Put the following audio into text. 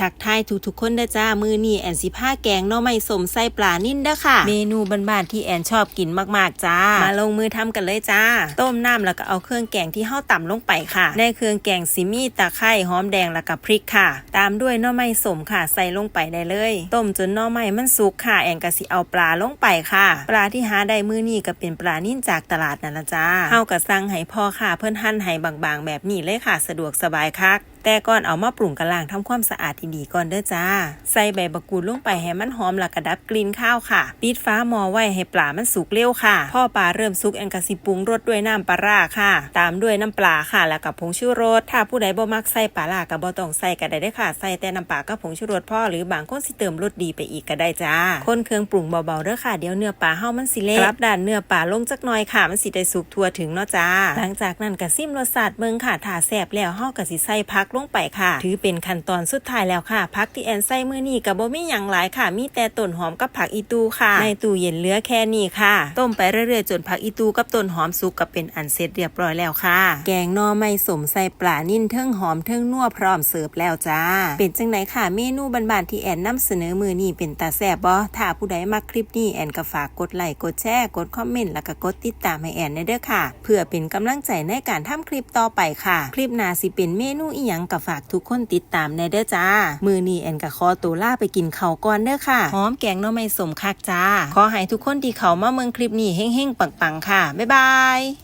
ทักทายทุกๆคนเด้อจ้ามือนี่แอนสิผ้าแกงหน่อไม้สมใส่ปลานิ่นเด้อค่ะ เมนูบ้านๆที่แอนชอบกินมากๆจ้า มาลงมือทำกันเลยจ้า ต้มน้ำแล้วก็เอาเครื่องแกงที่เฮาต่ำลงไปค่ะ ในเครื่องแกงสิมีตะไคร้หอมแดงแล้วก็พริกค่ะ ตามด้วยหน่อไม้สมค่ะใส่ลงไปได้เลย ต้มจนหน่อไม้มันสุกค่ะ แอนก็สิเอาปลาลงไปค่ะ ปลาที่หาได้มือนี่ก็เป็นปลานิ่นจากตลาดนั่นละจ้าเฮาก็สั่งให้พ่อค่ะ เพิ่นหั่นให้บางๆ แบบนี้เลยค่ะ สะดวกสบายคักแต่ก่อนเอามาปรุงกระล่างทำความสะอาดดีๆก่อนเด้อจ้า ใส่ใบบักกูดลงไปให้มันหอมแล้วก็ดับกลิ่นข้าวค่ะ ปิดฟ้าหม้อไว้ให้ปลามันสุกเร็วค่ะ พ่อปลาเริ่มสุกแอนกะสิปรุงรสด้วยน้ำปลาร้าค่ะ ตามด้วยน้ำปลาค่ะ แล้วกับผงชูรส ถ้าผู้ใดบ่มักใส่ปลาร้าก็บ่ต้องใส่ก็ได้เด้อค่ะ ใส่แต่น้ำปลากับผงชูรสพ่อหรือบางคนสิเติมรสดีไปอีกก็ได้จ้า คนเครื่องปรุงเบาๆเด้อค่ะ เดี๋ยวเนื้อปลาเฮามันสิเละกลับด้านเนื้อปลาลงจักหน่อยค่ะ มันสิได้สุกทั่วถึงเนาะจ้า หลังจากนั้นก็ซิมรสชาติเบิ่งค่ะถ้าแซ่บแล้วเฮาก็สิใส่ผักลงไปค่ะ ถือเป็นขั้นตอนสุดท้ายแล้วค่ะผักที่แอนใส่มื้อนี้ก็บ่มีหยังหลายค่ะ มีแต่ต้นหอมกับผักอีตูค่ะ ในตู้เย็นเหลือแค่นี้ค่ะ ต้มไปเรื่อยๆจนผักอีตูกับต้นหอมสุกก็เป็นอันเสร็จเรียบร้อยแล้วค่ะ แกงนอไม้สมใส่ปลานิ่นเทิงหอมเทิงนัวพร้อมเสิร์ฟแล้วจ้า เป็นจังไหนค่ะ เมนูบานๆที่แอนนำเสนอมือนี้เป็นตาแซ่บบ่ถ้าผู้ใดมักคลิปนี้แอนก็ฝากกดไลค์กดแชร์กดคอมเมนต์แล้วก็กดติดตามให้แอนเด้อค่ะ เพื่อเป็นกำลังใจในการทำคลิปต่อไปค่ะ คลิปหน้าสิเป็นเมนูอีหยังก็ฝากทุกคนติดตามในเด้อจ้า มือนี้แอนกับคอตัวลาไปกินเขาก่อนเด้อค่ะหอมแกงน้อไม่สมคักจ้า ขอให้ทุกคนที่เขามาเมืองคลิปนี้เฮ้งๆปังๆค่ะ บ๊ายบาย